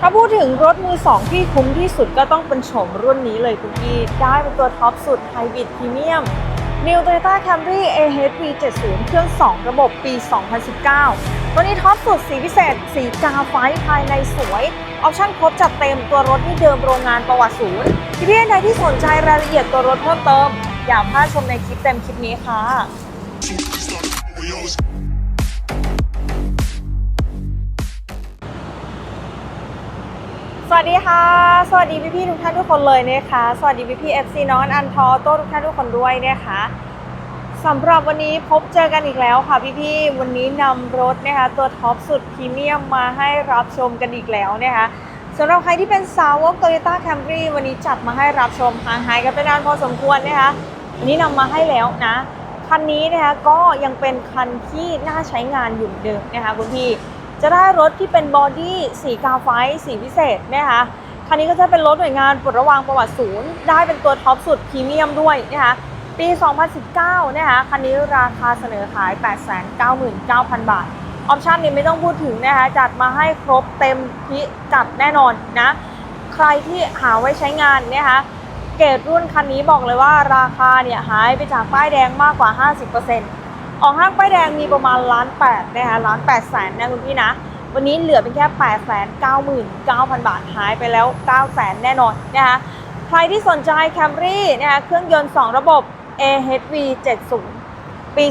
ถ้าพูดถึงรถมือ2ที่คุ้มที่สุดก็ต้องเป็นโฉมรุ่นนี้เลยคุณพี่ได้เป็นตัวท็อปสุดไฮบริดพรีเมียม New Toyota Camry AHV 70เครื่อง 2 ระบบปี 2019 ตัวนี้ท็อปสุดสีพิเศษ สีกาไฟภายในสวย ออปชั่นครบจัดเต็มตัวรถที่เดิมโรงงานประวัติศูนย์พี่พี่ใดที่สนใจรายละเอียดตัวรถเพิ่มเติม อย่าพลาดชมในคลิปเต็มคลิปนี้ค่ะ สวัสดีค่ะ สวัสดีพี่พี่ๆทุกท่านทุกคนเลยนะคะ สวัสดีพี่พี่เอฟซีน้องอันทอโต้ทุกท่านทุกคนด้วยนะคะสำหรับวันนี้พบเจอกันอีกแล้วค่ะพี่พี่ๆวันนี้นำรถนะคะตัวท็อปสุดพรีเมียมมาให้รับชมกันอีกแล้วนะคะสำหรับใครที่เป็นสาวก Toyota Camry วันนี้จัดมาให้รับชมห่างหายกันไปนานพอสมควรนะคะวันนี้นำมาให้แล้วนะคันนี้นะคะก็ยังเป็นคันที่น่าใช้งานอยู่เดิมนะคะคุณพี่ จะได้รถที่เป็นบอดี้สีกาไฟสีพิเศษนะคะคันนี้ก็จะเป็นรถหน่วยงานปลดระวางประวัติศูนย์ ได้เป็นตัวท็อปสุดพรีเมียมด้วยนะคะปี 2019 นะคะคันนี้ราคาเสนอขาย 899,000 บาท ออปชันนี้ไม่ต้องพูดถึงนะคะจัดมาให้ครบเต็มพิกัดแน่นอนนะใครที่หาไว้ใช้งานนะคะเกรดรุ่นคันนี้บอกเลยว่าราคาเนี่ยหายไปจากป้ายแดงมากกว่า 50% ออกห้างป้ายแดงมีประมาณล้านแปดนะคะล้านแปดแสนนะคุณพี่นะ วันนี้เหลือเป็นแค่8 9 9 0 0 0บาทหายไปแล้ว9 0 0 0 0แน่นอนนะคะใครที่สนใจ Camry นะคะเครื่องยนต์ 2 ระบบ AHV 70 ปี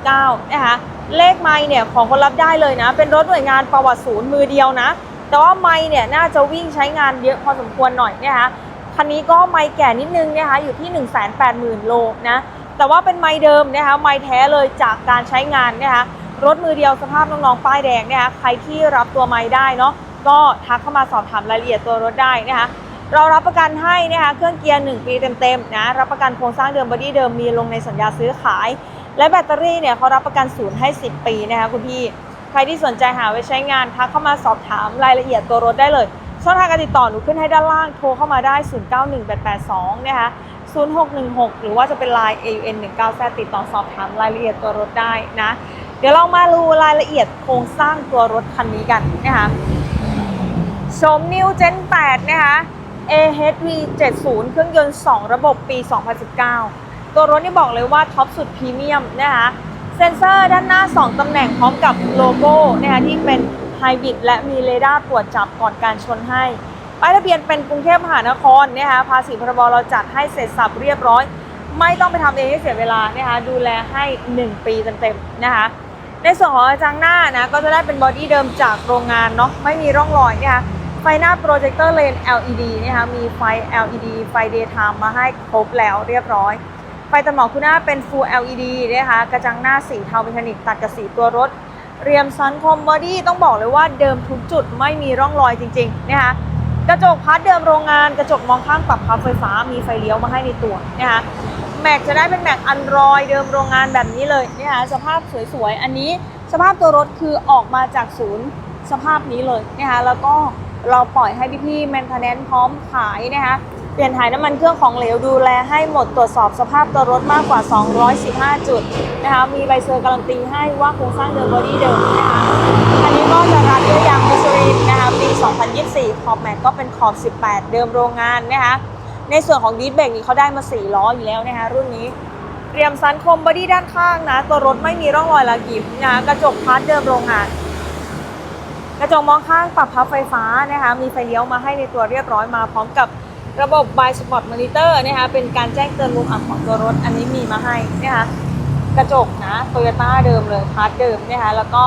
2019 นะคะเลขไม่เนี่ยของคนรับได้เลยนะ เป็นรถหน่วยงานประวัติศูนย์มือเดียวนะ แต่ว่าไม่เนี่ยน่าจะวิ่งใช้งานเยอะพอสมควรหน่อยนะคะคันนี้ก็ไม่แก่นิดนึงนะคะอยู่ที่ 180,000 โลนะ แต่ว่าเป็นไม้เดิมนะคะไม้แท้เลยจากการใช้งานนะคะรถมือเดียวสภาพน้องๆป้ายแดงนะคะใครที่รับตัวไม้ได้เนาะก็ทักเข้ามาสอบถามรายละเอียดตัวรถได้นะคะเรารับประกันให้นะคะเครื่องเกียร์ 1 ปีเต็มๆนะรับประกันโครงสร้างเดิมบอดี้เดิมมีลงในสัญญาซื้อขาย และแบตเตอรี่เนี่ยเขารับประกันศูนย์ให้ 10 ปีนะคะคุณพี่ใครที่สนใจหาไว้ใช้งานทักเข้ามาสอบถามรายละเอียดตัวรถได้เลยช่องทางการติดต่อหนูขึ้นให้ด้านล่างโทรเข้ามาได้ 091882 นะคะ 0616 หรือว่าจะเป็น Line AUN 19 z ติดต่อสอบถามรายละเอียดตัวรถได้นะ เดี๋ยวเรามาดูรายละเอียดโครงสร้างตัวรถคันนี้กันนะคะชม New Gen 8 นะคะ AHV 70 เครื่องยนต์ 2 ระบบปี 2019 ตัวรถนี่บอกเลยว่าท็อปสุดพรีเมียมนะคะเซ็นเซอร์ด้านหน้า 2 ตำแหน่งพร้อมกับโลโก้นะคะที่เป็นไฮบริดและมีเรดาร์ตรวจจับก่อนการชนให้ ป้ายทะเบียนเป็นกรุงเทพมหานครนะคะภาษีพรบเราจัดให้เสร็จสับเรียบร้อย ไม่ต้องไปทำเองให้เสียเวลานะคะดูแลให้ 1 ปีเต็มๆนะคะในส่วนของกระจังหน้านะก็จะได้เป็นบอดี้เดิมจากโรงงานเนาะไม่มีร่องรอยนะคะไฟหน้าโปรเจคเตอร์เลน LED นะคะมีไฟ LED ไฟ daytime มาให้ครบแล้วเรียบร้อย ไฟตัดหมอกคู่หน้าเป็น Full LED นะคะกระจังหน้าสีเทาเมทานิกตัดกับสีตัวรถ เรียมซันคอมบอดี้ต้องบอกเลยว่าเดิมทุกจุดไม่มีร่องรอยจริงๆนะคะ กระจกพาร์ทเดิมโรงงานกระจกมองข้างปรับความไฟฟ้ามีไฟเลี้ยวมาให้ในตัวนะคะแม็กจะได้เป็นแม็กอันรอยเดิมโรงงานแบบนี้เลยนะคะสภาพสวยๆ อันนี้สภาพตัวรถคือออกมาจากศูนย์สภาพนี้เลยนะคะแล้วก็เราปล่อยให้พี่พี่แมนเทนแนนพร้อมขายนะคะเปลี่ยนถ่ายน้ำมันเครื่องของเหลวดูแลให้หมดตรวจสอบสภาพตัวรถมากกว่า 215 จุดนะคะมีใบเซอร์การันตีให้ว่าโครงสร้างเดิมบอดี้เดิมนะคะอันนี้ก็จะรัดด้วยยางมิสซรี 2024 คอปแม็กก็เป็นขอบ 18 เดิมโรงงานนะคะ ในส่วนของดีดเบรกนี่เขาได้มา 4 ล้ออยู่แล้วนะคะรุ่นนี้ เรียมสันคมบอดี้ด้านข้างนะ ตัวรถไม่มีร่องรอยละกิบนะกระจกพาร์ทเดิมโรงงาน กระจกมองข้างปรับพับไฟฟ้านะคะ มีไฟเลี้ยวมาให้ในตัวเรียบร้อยมาพร้อมกับระบบ b i Spot Monitor นะคะเป็นการแจ้งเตือนมุมอับของตัวรถอันนี้มีมาให้นะคะกระจกนะโตโยต้าเดิมเลยพาร์ทเดิมนะคะแล้วก็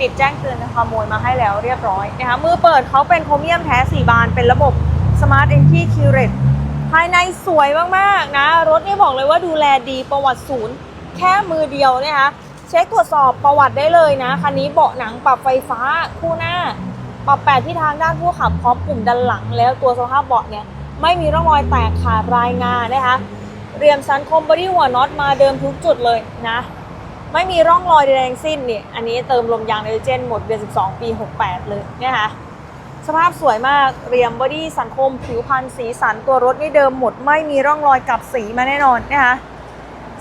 ติดแจ้งเตือนขโมยมาให้แล้วเรียบร้อยนะคะมือเปิดเขาเป็นโครเมียมแท้4บานเป็นระบบ Smart Entry Curate ภายในสวยมากๆนะ รถนี่บอกเลยว่าดูแลดีประวัติศูนย์ แค่มือเดียวนะคะเช็คตรวจสอบประวัติได้เลยนะ คันนี้เบาะหนังปรับไฟฟ้าคู่หน้า ปรับแปดที่ทางด้านผู้ขับพร้อมปุ่มด้านหลัง แล้วตัวสภาพเบาะเนี่ยไม่มีร่องรอยแตกขาดรายงานนะคะเรียมซันคมบอดี้หัวน็อตมาเดิมทุกจุดเลยนะ ไม่มีร่องรอยใดๆทั้งสิ้นนี่อันนี้เติมลมยางไนโตรเจนหมดเดือน 12 ปี 68 เลยนะคะสภาพสวยมากเรียมบอดี้สันคมผิวพันธ์สีสันตัวรถนี่เดิมหมด ไม่มีร่องรอยกับสีมาแน่นอนนะคะ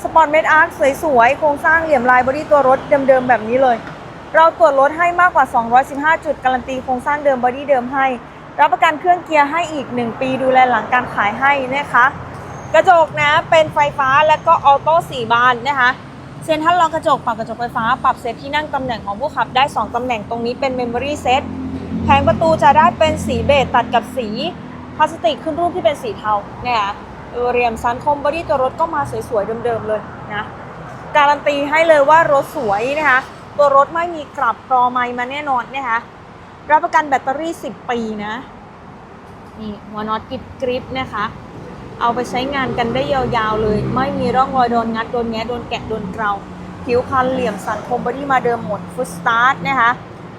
สปอร์ตเมดอาร์คสวยๆ โครงสร้างเหลี่ยมลายบอดี้ตัวรถเดิมๆ แบบนี้เลย เราตรวจรถให้มากกว่า 215 จุด การันตีโครงสร้างเดิมบอดี้เดิมให้ รับประกันเครื่องเกียร์ให้อีก 1 ปีดูแลหลังการขายให้นะคะ กระจกนะเป็นไฟฟ้าและก็ออโต้4บานนะคะ เซ็นทรัลรองกระจกปรับกระจกไฟฟ้า ปรับเซตที่นั่งตำแหน่งของผู้ขับได้ 2 ตำแหน่งตรงนี้เป็นเมมโมรี่เซตแผงประตูจะได้เป็นสีเบจตัดกับสีพลาสติกขึ้นรูปที่เป็นสีเทาเนี่ยเรียมซันคมบอดี้ตัวรถก็มาสวยๆเดิมๆเลยนะการันตีให้เลยว่ารถสวยนะคะตัวรถไม่มีกลับกรอไมมาแน่นอนนะคะรับประกันแบตเตอรี่ 10 ปีนะนี่หัวน็อตกริบกริบนะคะ เอาไปใช้งานกันได้ยาวๆเลย ไม่มีร่องรอยโดนงัดโดนแงะโดนแกะโดนเกลาผิวคันเหลี่ยมสันคมบอดี้มาเดิมหมดฟุตสตาร์ทนะคะ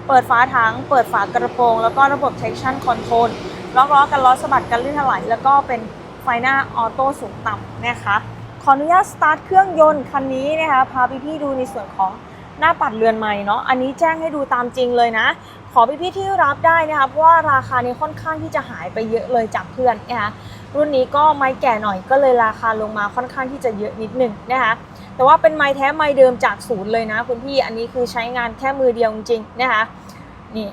เปิดฝาถังเปิดฝากระโปรง แล้วก็ระบบ traction control ล็อกล้อกันล้อสะบัดกันลื่นถลายแล้วก็เป็นไฟหน้าออโต้สูงต่ำนะคะขออนุญาตสตาร์ทเครื่องยนต์คันนี้นะคะพาพี่ๆดูในส่วนของหน้าปัดเรือนใหม่เนาะอันนี้แจ้งให้ดูตามจริงเลยนะ ขอพี่ๆที่รับได้นะคะเพราะว่าราคานี้ค่อนข้างที่จะหายไปเยอะเลยจากเพื่อนนะคะ รุ่นนี้ก็ไม้แก่หน่อยก็เลยราคาลงมาค่อนข้างที่จะเยอะนิดนึงนะคะแต่ว่าเป็นไม้แท้ไม้เดิมจากศูนย์เลยนะคุณพี่อันนี้คือใช้งานแค่มือเดียวจริงๆนะคะนี่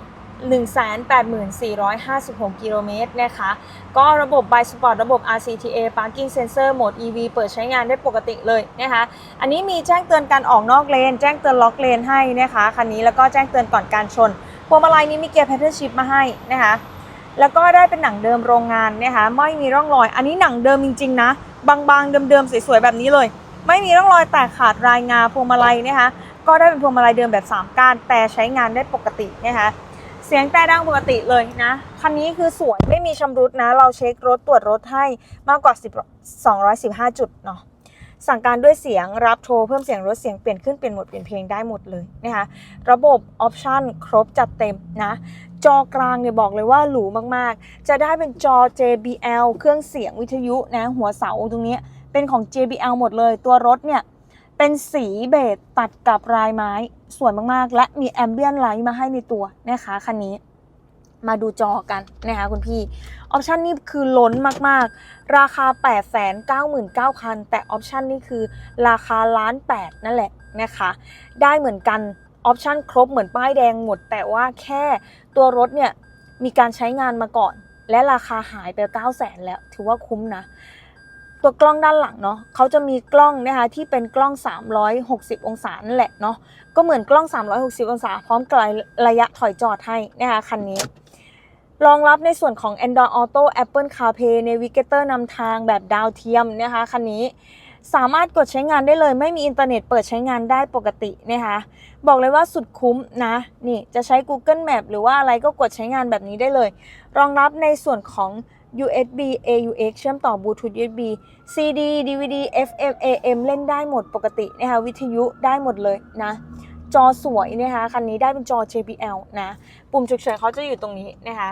184,456 กิโลเมตรนะคะ ก็ระบบ By Sport ระบบ RCTA Parking Sensor โหมด EV เปิดใช้งานได้ปกติเลยนะคะ อันนี้มีแจ้งเตือนการออกนอกเลน แจ้งเตือนล็อกเลนให้นะคะ คันนี้แล้วก็แจ้งเตือนก่อนการชน พวงมาลัยนี้มีเกียร์ Paddle Shift มาให้นะคะ แล้วก็ได้เป็นหนังเดิมโรงงานนะคะไม่มีร่องรอย อันนี้หนังเดิมจริงๆนะ บางๆเดิมๆสวยๆแบบนี้เลย ไม่มีร่องรอยแตกขาดรายงาพวงมาลัยนะคะก็ได้เป็นพวงมาลัยเดิมแบบ 3ก้านแต่ใช้งานได้ปกตินะคะเสียงแต่ดังปกติเลยนะ คันนี้คือสวยไม่มีชำรุดนะ เราเช็ครถตรวจรถให้มากกว่า10 215 จุดเนาะ สั่งการด้วยเสียงรับโทรเพิ่มเสียงลดเสียงเปลี่ยนขึ้นเปลี่ยนหมดเปลี่ยนเพลงได้หมดเลยนะคะระบบออปชันครบจัดเต็มนะจอกลางเนี่ยบอกเลยว่าหรูมากๆ จะได้เป็นจอ JBL เครื่องเสียงวิทยุนะหัวเสาตรงนี้เป็นของ JBL หมดเลย ตัวรถเนี่ยเป็นสีเบจตัดกับลายไม้สวยมากๆ และมีแอมเบียนไลท์มาให้ในตัวนะคะคันนี้ มาดูจอกันนะคะคุณพี่ ออปชันนี่คือล้นมากๆ ราคา 8 9 9 0 0คันแต่ออปชันนี่คือราคาล้านแปดนั่นแหละนะคะ ได้เหมือนกันออปชันครบเหมือนป้ายแดงหมด แต่ว่าแค่ตัวรถเนี่ยมีการใช้งานมาก่อน และราคาหายไป 9 0 0 0 0 แล้ว ถือว่าคุ้มนะ ตัวกล้องด้านหลังเนาะเขาจะมีกล้องนะคะที่เป็นกล้อง 360 องศานั่นแหละเนาะก็เหมือนกล้อง 360 องศา พร้อมกับระยะถอยจอดให้นะคะคันนี้ รองรับในส่วนของ Android Auto Apple CarPlay Navigator นำทางแบบดาวเทียมนะคะคันนี้สามารถกดใช้งานได้เลย ไม่มีอินเทอร์เน็ตเปิดใช้งานได้ปกตินะคะบอกเลยว่าสุดคุ้มนะนี่จะใช้ Google Map หรือว่าอะไรก็กดใช้งานแบบนี้ได้เลย รองรับในส่วนของ USB AUX เชื่อมต่อบลูทูธ USB CD DVD FM AM เล่นได้หมดปกตินะคะวิทยุได้หมดเลยนะ จอสวยนะคะคันนี้ได้เป็นจอ JBL นะ ปุ่มฉุกเฉินเขาจะอยู่ตรงนี้นะคะ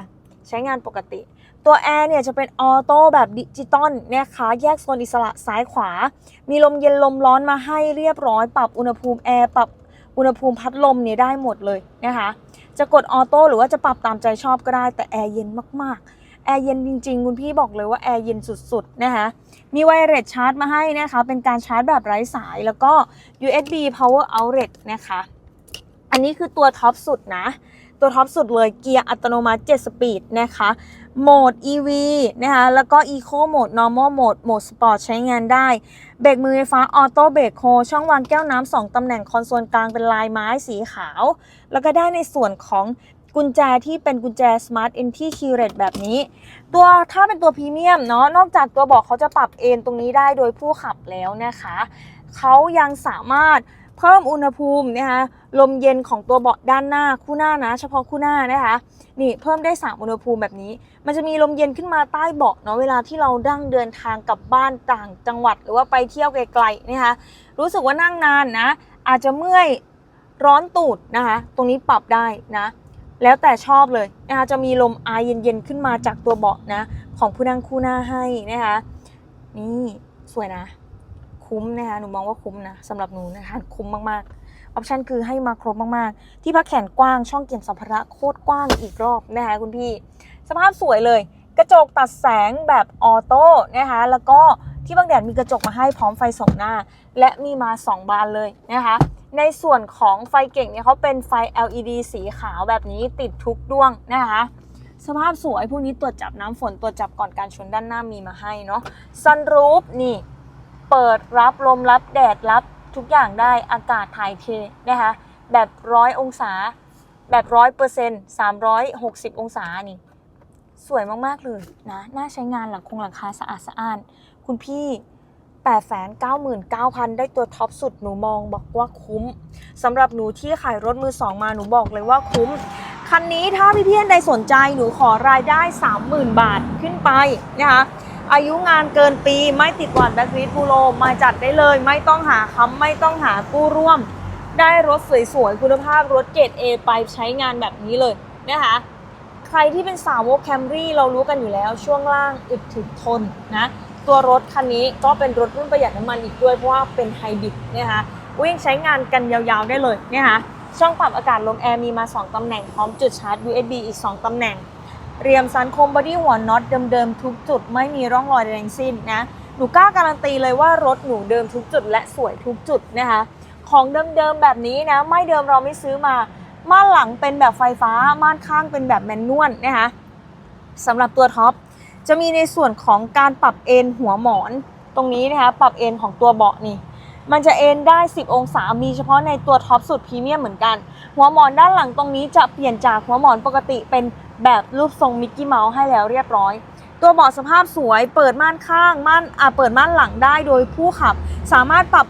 ใช้งานปกติ ตัวแอร์เนี่ยจะเป็นออโต้แบบดิจิตอลนะคะแยกโซนอิสระซ้ายขวา มีลมเย็นลมร้อนมาให้เรียบร้อย ปรับอุณหภูมิแอร์ปรับอุณหภูมิพัดลมเนี่ยได้หมดเลยนะคะ จะกดออโต้หรือว่าจะปรับตามใจชอบก็ได้ แต่แอร์เย็นมากๆ แอร์เย็นจริงๆ คุณพี่บอกเลยว่าแอร์เย็นสุดๆ นะคะ มีไวเลสชาร์จมาให้นะคะ เป็นการชาร์จแบบไร้สาย แล้วก็ USB power outlet นะคะ อันนี้คือตัวท็อปสุดนะ ตัวท็อปสุดเลยเกียร์อัตโนมัติ 7 สปีดนะคะโหมด EV นะคะแล้วก็ Eco โหมด Normal โหมดโหมด Sport ใช้งานได้เบรกมือไฟฟ้าออโต้เบรกโฮช่องวางแก้วน้ำ2ตำแหน่งคอนโซลกลางเป็นลายไม้สีขาว แล้วก็ได้ในส่วนของกุญแจที่เป็นกุญแจ Smart Entry Key Red แบบนี้ ตัวถ้าเป็นตัวพรีเมียมเนาะนอกจากตัวบอกเขาจะปรับเอนตรงนี้ได้โดยผู้ขับแล้วนะคะ เขายังสามารถ เพิ่มอุณหภูมินะคะลมเย็นของตัวเบาะด้านหน้าคู่หน้านะ เฉพาะคู่หน้านะคะนี่เพิ่มได้ 3 อุณหภูมิแบบนี้ มันจะมีลมเย็นขึ้นมาใต้เบาะเนาะเวลาที่เราดั้งเดินทางกลับบ้านต่างจังหวัด หรือว่าไปเที่ยวไกลๆนะคะรู้สึกว่านั่งนานนะ อาจจะเมื่อยร้อนตูดนะคะ ตรงนี้ปรับได้นะ แล้วแต่ชอบเลยนะคะจะมีลมอายเย็นๆขึ้นมาจากตัวเบาะนะ ของผู้นั่งคู่หน้าให้นะคะนี่สวยนะ คุ้มนะคะหนูมองว่าคุ้มนะสำหรับหนูนะคะคุ้มมากๆออปชันคือให้มาครบมากๆ ที่พักแขนกว้างช่องเก็บสัมภาระโคตรกว้างอีกรอบนะคะคุณพี่ สภาพสวยเลย กระจกตัดแสงแบบออโต้นะคะแล้วก็ที่บางแดดมีกระจกมาให้พร้อมไฟส่องหน้า และมีมา 2 บานเลยนะคะในส่วนของไฟเก่งเนี่ยเขาเป็นไฟ LED สีขาวแบบนี้ติดทุกดวงนะคะสภาพสวยพวกนี้ตรวจจับน้ำฝนตรวจจับก่อนการชนด้านหน้ามีมาให้เนาะซันรูฟนี่ เปิดรับลมรับแดดรับทุกอย่างได้อากาศถ่ายเทนะคะแบบร้อยองศา แบบร้อยเปอร์เซ็นต์สามร้อยหกสิบองศานี่ สวยมาก ๆ เลยนะน่าใช้งานหลังคงหลังคาสะอาดสะอ้าน คุณพี่8 9 9 0 0 0 ได้ตัวท็อปสุดหนูมองบอกว่าคุ้มสำหรับหนูที่ขายรถมือสองมาหนูบอกเลยว่าคุ้ม คันนี้ถ้าพี่เพี่อนใดสนใจหนูขอรายได้ 30,000 บาทขึ้นไปนะคะ อายุงานเกินปีไม่ติดหวานแบ็คลิสบูโรมาจัดได้เลย ไม่ต้องหาค้ำไม่ต้องหากู้ร่วม ได้รถสวยๆคุณภาพรถเกรด A ไปใช้งานแบบนี้เลยนะคะใครที่เป็นสาวกแคมรี่เรารู้กันอยู่แล้วช่วงล่างอึดถึกทนนะตัวรถคันนี้ก็เป็นรถรุ่นประหยัดน้ำมันอีกด้วยเพราะว่าเป็นไฮบริดนะคะวิ่งใช้งานกันยาวๆได้เลยนะคะช่องปรับอากาศลมแอร์มีมา 2ตำแหน่งพร้อมจุดชาร์จ USB อีก 2ตำแหน่ง เรียมสันคมบอดี้หัวน็อตเดิมๆทุกจุดไม่มีร่องรอยใดทั้งสิ้นนะหนูกล้าการันตีเลยว่ารถหนูเดิมทุกจุดและสวยทุกจุดนะคะของเดิมๆแบบนี้นะไม่เดิมเราไม่ซื้อมาม่านหลังเป็นแบบไฟฟ้าม่านข้างเป็นแบบแมนนวลนะคะสำหรับตัวท็อปจะมีในส่วนของการปรับเอนหัวหมอนตรงนี้นะคะปรับเอนของตัวเบาะนี่มันจะเอนได้ 10 องศา มีเฉพาะในตัวท็อปสุดพรีเมียมเหมือนกัน หัวหมอนด้านหลังตรงนี้จะเปลี่ยนจากหัวหมอนปกติเป็น แบบรูปทรงมิกกี้เมาส์ให้แล้วเรียบร้อย ตัวเบาะสภาพสวยเปิดม่านข้างม่านอ่าเปิดม่านหลังได้โดยผู้ขับ สามารถปรับ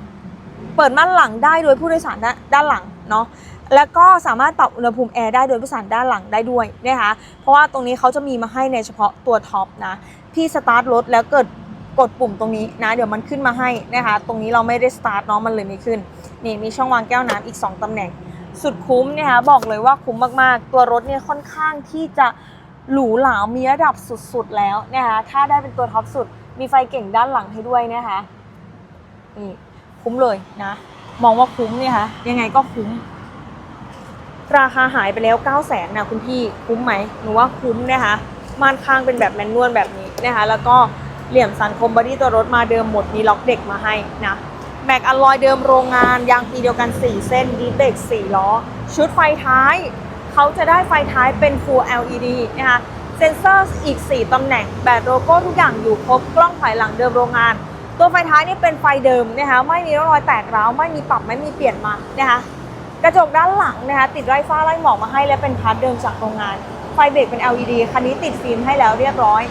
เปิดม่านหลังได้โดยผู้โดยสารด้านด้านหลังเนาะแล้วก็สามารถปรับอุณหภูมิแอร์ได้โดยผู้โดยสารด้านหลังได้ด้วยนะคะเพราะว่าตรงนี้เขาจะมีมาให้ในเฉพาะตัวท็อปนะพี่สตาร์ทรถแล้วเกิดกดปุ่มตรงนี้นะ เดี๋ยวมันขึ้นมาให้นะคะ ตรงนี้เราไม่ได้สตาร์ทเนาะมันเลยไม่ขึ้น นี่มีช่องวางแก้วน้ำอีก 2 ตำแหน่ง สุดคุ้มนะคะบอกเลยว่าคุ้มมากๆ ตัวรถเนี่ยค่อนข้างที่จะหรูหรามีระดับสุดๆแล้วนะคะถ้าได้เป็นตัวท็อปสุด มีไฟเก่งด้านหลังให้ด้วยนะคะนี่คุ้มเลยนะ มองว่าคุ้มเนี่ยค่ะยังไงก็คุ้ม ราคาหายไปแล้ว9 0 0 0 0นนะคุณพี่คุ้มไหมหนูว่าคุ้มนะคะม่านข้างเป็นแบบแมนนวลแบบนี้นะคะแล้วก็เหลี่ยมสันคมบอดี้ตัวรถมาเดิมหมดมีล็อกเด็กมาให้นะ แม็กอลลอยเดิมโรงงานยางปีเดียวกัน 4 เส้นดีเบรก4ล้อ ชุดไฟท้าย เขาจะได้ไฟท้ายเป็น Full LED นะคะเซนเซอร์อีก 4 ตำแหน่งแบตโลโก้ทุกอย่างอยู่ครบกล้องถอยหลังเดิมโรงงาน ตัวไฟท้ายนี่เป็นไฟเดิมนะคะไม่มีร่องรอยแตกร้าวไม่มีปรับไม่มีเปลี่ยนมานะคะกระจกด้านหลังนะคะติดไร้ฟ้าไร้หมอกมาให้และเป็นพาร์ทเดิมจากโรงงาน ไฟเบรกเป็น LED คันนี้ติดฟิล์มให้แล้วเรียบร้อย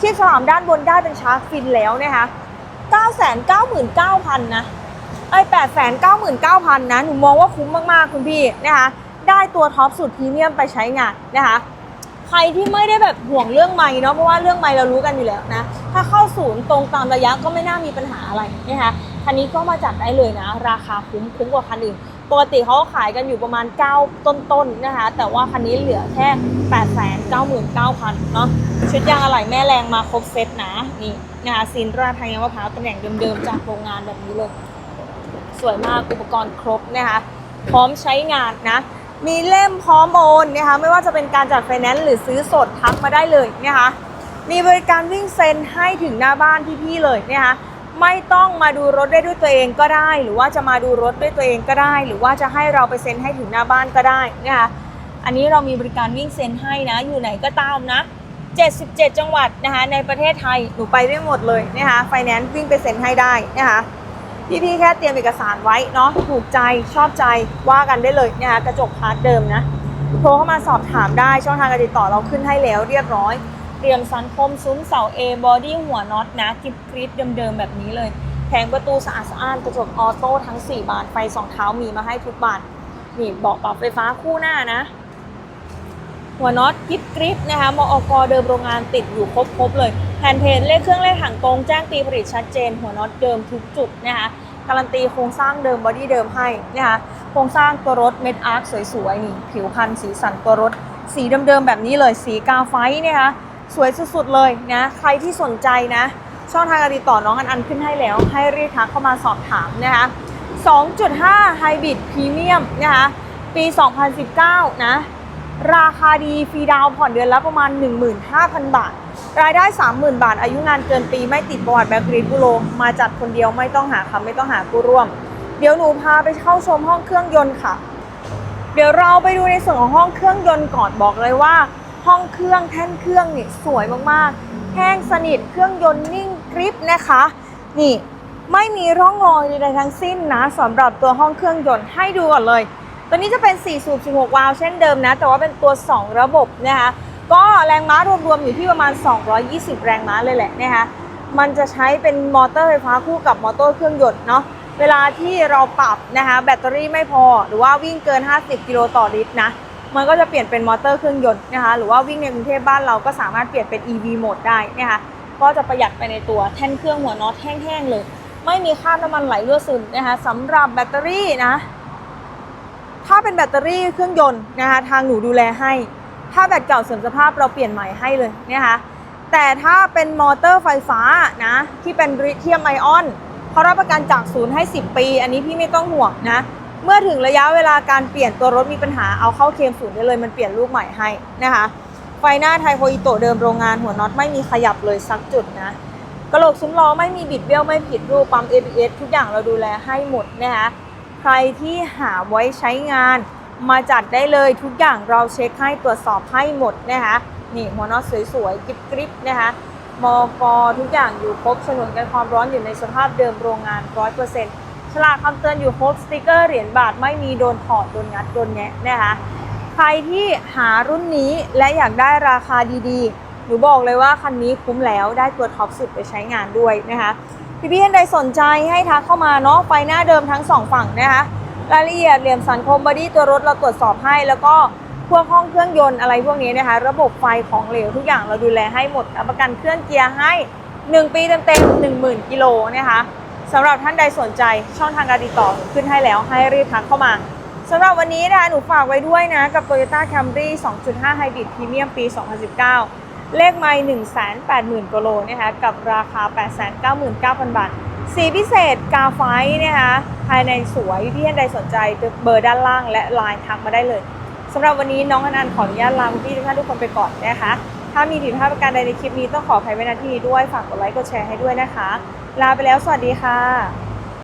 ชีพฉลามด้านบนได้เป็นชาร์จฟินแล้วนะคะ 999,000 นะไอ้899,000 นะ หนูมองว่าคุ้มมากๆ คุณพี่นะคะได้ตัวท็อปสุดพรีเมียมไปใช้งานนะคะใครที่ไม่ได้แบบห่วงเรื่องไม้เนาะเพราะว่าเรื่องไม้เรารู้กันอยู่แล้วนะ ถ้าเข้าศูนย์ตรงตามระยะก็ไม่น่ามีปัญหาอะไรนะคะคันนี้ก็มาจัดได้เลยนะ ราคาคุ้มคุ้มกว่าคันอื่นปกติเขาขายกันอยู่ประมาณ 9 ต้นๆนะคะ แต่ว่าคันนี้เหลือแค่ 8 9 9 0 0 0เนาะชุดยางอะไหล่แม่แรงมาครบเซตนะนี่ นะคะซีนราดทางยางมะพร้าวตำแหน่งเดิมๆ จากโรงงานแบบนี้เลย สวยมากอุปกรณ์ครบนะคะพร้อมใช้งานนะ มีเล่มพร้อมโอนนะคะไม่ว่าจะเป็นการจัดไฟแนนซ์หรือซื้อสดทักมาได้เลยนะคะมีบริการวิ่งเซ็นให้ถึงหน้าบ้านพี่ๆเลยนะคะไม่ต้องมาดูรถได้ด้วยตัวเองก็ได้ หรือว่าจะมาดูรถด้วยตัวเองก็ได้ หรือว่าจะให้เราไปเซ็นให้ถึงหน้าบ้านก็ได้นะคะอันนี้เรามีบริการวิ่งเซ็นให้นะ อยู่ไหนก็ตามนะ 77 จังหวัดนะคะในประเทศไทยหนูไปได้หมดเลยนะคะไฟแนนซ์วิ่งไปเซ็นให้ได้นะคะพี่ๆแค่เตรียมเอกสารไว้เนาะถูกใจชอบใจว่ากันได้เลยนะคะกระจกพาร์ทเดิมนะโทรเข้ามาสอบถามได้ช่องทางการติดต่อเราขึ้นให้แล้วเรียบร้อย เตรียมสันคมซุ้มเสา A บอดี้หัวน็อตนะกิบกริปเดิมๆแบบนี้เลยแผงประตูสะอาดสะอ้านกระจกออโต้ทั้ง 4 บานไฟสองเท้ามีมาให้ทุกบานนี่เบาะปรับไฟฟ้าคู่หน้านะ หัวน็อตกิบกริปนะคะมอกเดิมโรงงานติดอยู่ครบๆเลยแผ่นเพจเลขเครื่องเลขถังตรงแจ้งปีผลิตชัดเจน หัวน็อตเดิมทุกจุดนะคะการันตีโครงสร้างเดิมบอดี้เดิมให้นะคะโครงสร้างตัวรถเม็ดอาร์คสวยๆนี่ผิวพันธุ์สีสันตัวรถ สีเดิมๆแบบนี้เลยสีกาไฟเนี่ยนะคะสวยสุดๆเลยนะใครที่สนใจนะช่องทางการติดต่อน้องอันอันขึ้นให้แล้ว ให้รีบทักเข้ามาสอบถามนะคะ2.5 Hybrid Premium นะคะปี 2019 นะ ราคาดีฟรีดาวผ่อนเดือนละประมาณ 15,000 บาท รายได้ 30,000 บาท อายุงานเกินปีไม่ติดประวัติแบล็คลิสต์บุโรมาจัดคนเดียวไม่ต้องหาคำไม่ต้องหาผู้ร่วม เดี๋ยวหนูพาไปเข้าชมห้องเครื่องยนต์ค่ะ เดี๋ยวเราไปดูในส่วนของห้องเครื่องยนต์ก่อนบอกเลยว่า ห้องเครื่องแท่นเครื่องนี่สวยมากๆ แห้งสนิทเครื่องยนต์นิ่งกริปนะคะ นี่ไม่มีร่องรอยใดๆทั้งสิ้นนะสำหรับตัวห้องเครื่องยนต์ให้ดูก่อนเลย ตัวนี้จะเป็น 4 สูบ 16 วาล์วเช่นเดิมนะ แต่ว่าเป็นตัว 2 ระบบนะคะ ก็แรงม้ารวมๆอยู่ที่ประมาณ 220 แรงม้าเลยแหละนะคะ มันจะใช้เป็นมอเตอร์ไฟฟ้าคู่กับมอเตอร์เครื่องยนต์เนาะ เวลาที่เราปรับนะคะแบตเตอรี่ไม่พอหรือว่าวิ่งเกิน 50 กิโลต่อลิตรนะ มันก็จะเปลี่ยนเป็นมอเตอร์เครื่องยนต์นะคะ หรือว่าวิ่งในกรุงเทพบ้านเราก็สามารถเปลี่ยนเป็น EV โหมดได้นะคะ ก็จะประหยัดไปในตัวแท่นเครื่องหัวน็อตแห้งๆเลย ไม่มีคราน้ำมันไหลรั่วซึมนะคะสำหรับแบตเตอรี่นะ ถ้าเป็นแบตเตอรี่เครื่องยนต์นะคะทางหนูดูแลให้ ถ้าแบตเก่าเสื่อมสภาพเราเปลี่ยนใหม่ให้เลยนะคะแต่ถ้าเป็นมอเตอร์ไฟฟ้านะที่เป็นลิเธียมไอออนเขารับประกันจากศูนย์ให้ 10 ปี อันนี้พี่ไม่ต้องห่วงนะ เมื่อถึงระยะเวลาการเปลี่ยนตัวรถมีปัญหาเอาเข้าเคลมศูนย์ได้เลยมันเปลี่ยนลูกใหม่ให้นะคะ ไฟหน้าไทโฮอิโตะเดิมโรงงานหัวน็อตไม่มีขยับเลยสักจุดนะกระโหลกซุ้มล้อไม่มีบิดเบี้ยวไม่ผิดรูปปั๊ม ABS ทุกอย่างเราดูแลให้หมดนะคะ ใครที่หาไว้ใช้งาน มาจัดได้เลยทุกอย่างเราเช็คให้ตรวจสอบให้หมดนะคะนี่หัวน็อตสวยๆกริบๆนะคะมอกอทุกอย่างอยู่ครบฉนวนกันความร้อนอยู่ในสภาพเดิมโรงงาน100%ฉลากคำเตือนอยู่ครบสติกเกอร์เหรียญบาทไม่มีโดนถอดโดนงัดโดนแงะนะคะใครที่หารุ่นนี้และอยากได้ราคาดีๆ หนูบอกเลยว่าคันนี้คุ้มแล้วได้ตัวท็อปสุดไปใช้งานด้วยนะคะ พี่พี่ๆท่านใดสนใจให้ทักเข้ามาเนาะไฟหน้าเดิมทั้งสองฝั่งนะคะรายละเอียดเหลี่ยมสันคมบอดี้ตัวรถเราตรวจสอบให้ แล้วก็พวกห้องเครื่องยนต์อะไรพวกนี้นะคะ ระบบไฟของเหลวทุกอย่างเราดูแลให้หมดรับประกันเครื่องเกียร์ให้ 1 ปีเต็มๆ10,000กิโลนะคะสำหรับท่านใดสนใจช่องทางการติดต่อขึ้นให้แล้วให้รีบทักเข้ามาสำหรับวันนี้นะคะหนูฝากไว้ด้วยนะ กับ Toyota Camry 2.5 Hybrid Premium ปี 2019 เลขไม่180,000กิโลนะคะกับราคา899,000บาท สีพิเศษกาไฟนะคะภายในสวยพี่ท่านใดสนใจเบอร์ด้านล่างและไลน์ทักมาได้เลยสำหรับวันนี้น้องอนันต์ขออนุญาตลาคุณพี่ทุกท่านทุกคนไปก่อนนะคะ ถ้ามีผิดพลาดประการใดในคลิปนี้ต้องขออภัยไว้ณที่นี้ด้วย ฝากกดไลค์กดแชร์ให้ด้วยนะคะ ลาไปแล้วสวัสดีค่ะ